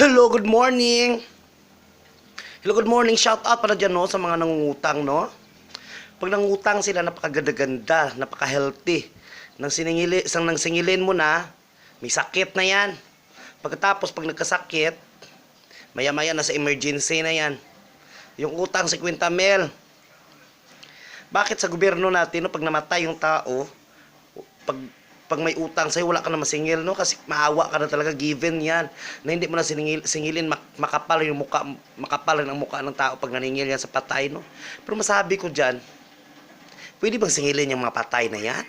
Hello, good morning. Hello, good morning. Shout out para dyan no, sa mga nangungutang, no? Pag nangungutang sila, napakaganda-ganda, napaka-healthy. Nang siningili, isang nang singilin mo na, may sakit na yan. Pagkatapos, pag nagkasakit, maya-maya na sa emergency na yan. Yung utang, 50 mil. Bakit sa gobyerno natin, no, pag namatay yung tao, pag pag may utang sa'yo, wala ka na masingil, no? Kasi maawa ka na talaga, given yan. Na hindi mo na siningil, singilin, mak- makapal yung muka, makapal ang mukha ng tao pag naningil yan sa patay, no? Pero masabi ko dyan, pwede bang singilin yung mga patay na yan?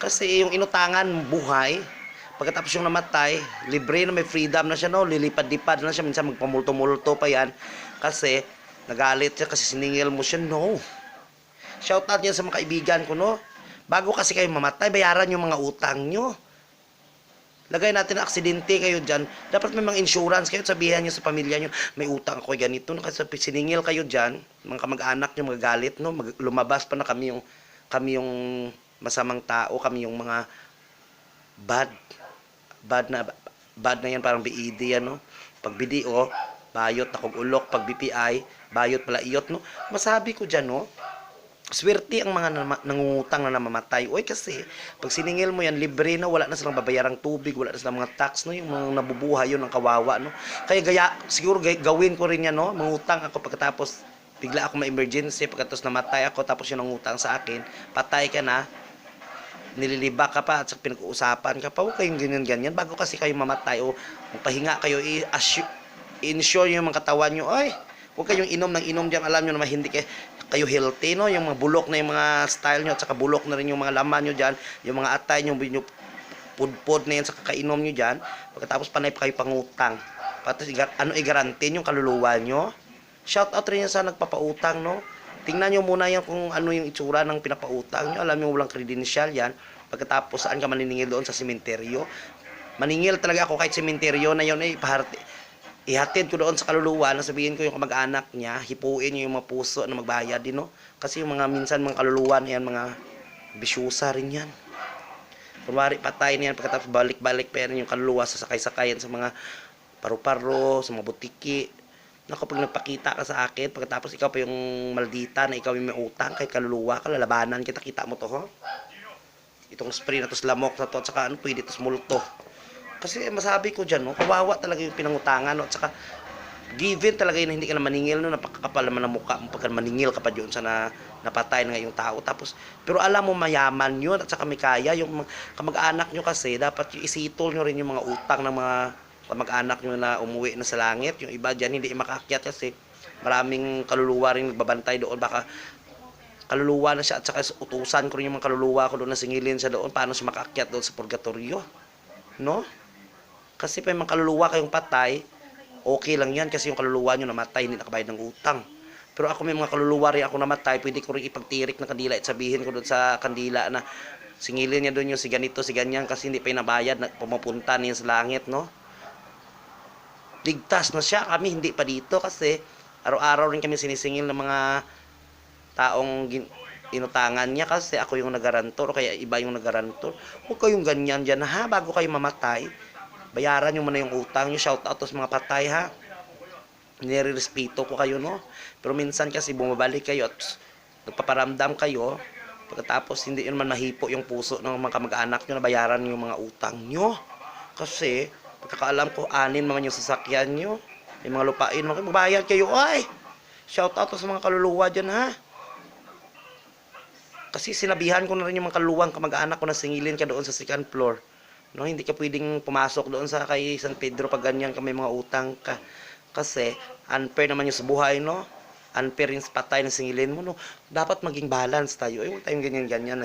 Kasi yung inutangan, buhay, pagkatapos yung namatay, libre na may freedom na siya, no? Lilipad-lipad na siya, minsan magpamulto-multo pa yan. Kasi, nagalit siya kasi siningil mo siya, no? Shoutout yan sa mga kaibigan ko, no? Bago kasi kayo mamatay, bayaran yung mga utang nyo. Lagay natin na aksidente kayo dyan. Dapat may mga insurance kayo. Sabihan nyo sa pamilya nyo, may utang ako ganito. No? Kasi siningil kayo dyan, mga kamag-anak nyo magagalit. No? Mag- lumabas pa na kami yung, kami yung masamang tao, kami yung mga bad. Bad na, bad na yan, parang BED yan. No? Pag BDO, bayot na kong ulok. Pag BPI, bayot pala iyot. No? Masabi ko dyan, no? Swerte ang mga nangungutang na namamatay. Oy kasi, pag siningil mo yan, libre na, wala na silang babayarang tubig, wala na silang mga tax, no? Yung mga nabubuhay yun, ang kawawa, no? Kaya gaya, siguro gawin ko rin yan, no? Mangutang ako pagkatapos, bigla ako ma-emergency, pagkatapos namatay ako, tapos yun ang utang sa akin, patay ka na, nililiba ka pa at sa pinag-uusapan ka pa, huwag kayong ganyan-ganyan, bago kasi kayo mamatay o magpahinga kayo, i-assure, ensure yung mga katawan nyo, ay, huwag kayong inom ng inom dyan, alam nyo naman hindi kayo, kayo healthy, no? Yung mga bulok na yung mga style nyo, at saka bulok na rin yung mga laman nyo dyan, yung mga atay nyo, yung pudpod na yan sa kakainom nyo dyan, pagkatapos panay pa kayo pangutang. Igar- ano igarantin yung kaluluwa nyo? Shout out rin yan sa nagpapautang, no? Tingnan nyo muna yan kung ano yung itsura ng pinapautang nyo. Alam nyo, walang credential yan. Pagkatapos, saan ka maniningil doon sa sementeryo? Maningil talaga ako kahit sementeryo na yun, eh, paharti, ihatid ko doon sa kaluluwa na sabihin ko yung kamag-anak niya, hipuin yung mga puso na magbayad din, no? Kasi yung mga minsan mga kaluluwa na yan, mga bisyusa rin yan. Kunwari patay niyan, pagkatapos balik-balik pa yan yung kaluluwa sa sakay-sakayan sa mga paru-paro, sa mga butiki. Naku, pag nagpakita ka sa akin, pagkatapos ikaw pa yung maldita na ikaw yung may utang, kahit kaluluwa ka, lalabanan kita, kita mo to, ho? Itong spray na to, lamok na to, at saka ano, pwede to, multo. Kasi masabi ko dyan, no, kawawa talaga yung pinangutangan, no, at saka given talaga yun na hindi ka na maningil, no, napakakapal naman ang mukha mo pagka maningil ka pa dyan sa na, napatay na yung tao. Tapos, pero alam mo mayaman yun at saka may kaya. Yung kamag-anak nyo kasi, dapat isitol nyo rin yung mga utang ng mga kamag-anak nyo na umuwi na sa langit. Yung iba dyan hindi makaakyat kasi maraming kaluluwa rin nagbabantay doon. Baka kaluluwa na siya at saka utusan ko rin yung mga kaluluwa ko doon na singilin siya doon paano siya makaakyat doon sa purgatorio. No? Kasi pa yung kaluluwa kayong patay, okay lang yan kasi yung kaluluwa nyo namatay, hindi nakabayad ng utang. Pero ako may mga kaluluwa rin ako namatay, pwede ko rin ipagtirik na kandila at sabihin ko doon sa kandila na singilin niya doon yung si ganito, si ganyan kasi hindi pa inabayad, na pumapunta niya sa langit, no? Ligtas na siya, kami hindi pa dito kasi araw-araw rin kami sinisingil ng mga taong inutangan niya kasi ako yung nagarantor kaya iba yung nagarantor. Huwag kayong ganyan dyan ha, bago kayo mamatay. Bayaran nyo muna yung utang nyo, shout out sa mga patay ha. Nire-respeto ko kayo no. Pero minsan kasi bumabalik kayo at nagpaparamdam kayo. Pagkatapos hindi yun man mahipo yung puso ng mga kamag-anak nyo na bayaran yung mga utang nyo. Kasi pagkakaalam ko anin naman yung sasakyan nyo. Yung mga lupain mo, magbayad kayo. Ay! Shout out sa mga kaluluwa dyan ha. Kasi sinabihan ko na rin yung mga kaluwang kamag-anak ko na singilin ka doon sa second floor. No, hindi ka pwedeng pumasok doon sa kay San Pedro pag ganyan ka may mga utang ka. Kasi unfair naman yung sa buhay, no? Unfair yung patay na singilin mo, no? Dapat maging balance tayo. Ay, huwag tayong ganyan-ganyan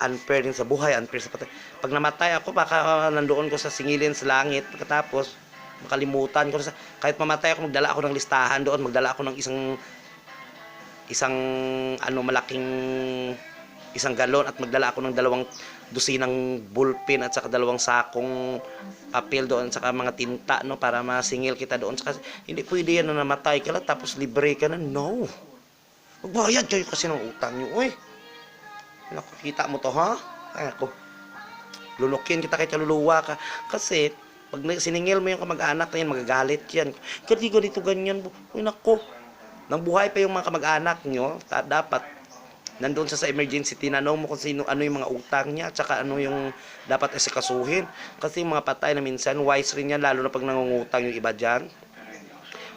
unfair din sa buhay, unfair sa patay. Pag namatay ako, baka nandoon ko sa singilin sa langit. Pagkatapos, makalimutan ko sa, kahit mamatay ako, magdala ako ng listahan doon, magdala ako ng isang isang ano malaking isang galon at magdala ako ng dalawang dusinang bullpen at saka dalawang sakong papel doon saka mga tinta no para masingil kita doon. Saka hindi pwede yan na namatay ka lang tapos libre ka na. No. Magbayad kayo kasi ng utang nyo uy nakikita mo to ha? Ako lulukin kita kay kaluluwa ka. Kasi Pag siningil mo yung kamag-anak na yan, magagalit yan. Kasi ganito ganyan. Uy, nako. Nang buhay pa yung mga kamag-anak nyo, dapat nandun sa sa emergency, tinanong mo kung sino, ano yung mga utang niya, tsaka ano yung dapat esikasuhin. Kasi yung mga patay na minsan, wise rin yan, lalo na pag nangungutang yung iba dyan.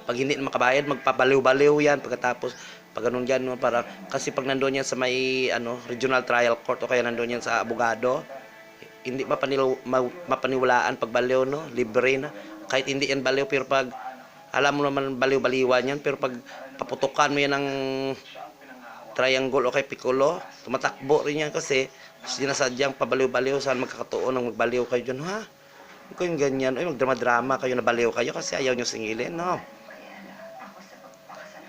Pag hindi na makabayad, magpabaliw-baliw yan. Pagkatapos, pag ganun dyan, para, kasi pag nandun yan sa may ano, regional trial court o kaya nandun yan sa abogado, hindi mapanilaw, ma, mapaniwalaan pag baliw, no? Libre na. Kahit hindi yan baliw, pero pag, alam mo naman baliw-baliwan yan, pero pag paputukan mo yan ng triangle o kay piccolo, tumatakbo rin yan kasi sinasadyang pabaliw-baliw saan magkakatuon ng magbaliw kayo dyan, ha? Huwag kayong ganyan, ay magdrama-drama kayo na baliw kayo kasi ayaw nyo singilin, no?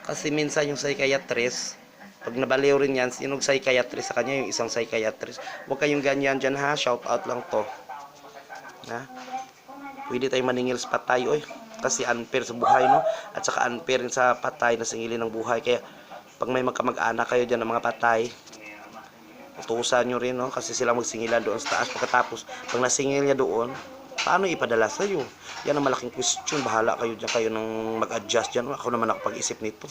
Kasi minsan yung psychiatrist, pag nabaliw rin yan, sinong psychiatrist sa kanya, yung isang psychiatrist. Huwag kayong ganyan dyan ha, shout out lang to. Ha? Pwede tayo maningil sa patay, oy. Kasi unfair sa buhay, no? At saka unfair rin sa patay na singilin ng buhay. Kaya, pag may magkamag-anak kayo dyan ng mga patay, utusan nyo rin, no? Kasi sila magsingilan doon sa taas. Pagkatapos, pag nasingil niya doon, paano ipadala sa'yo? Yan ang malaking question. Bahala kayo dyan, kayo nang mag-adjust dyan. Ako naman ako pag-isip nito.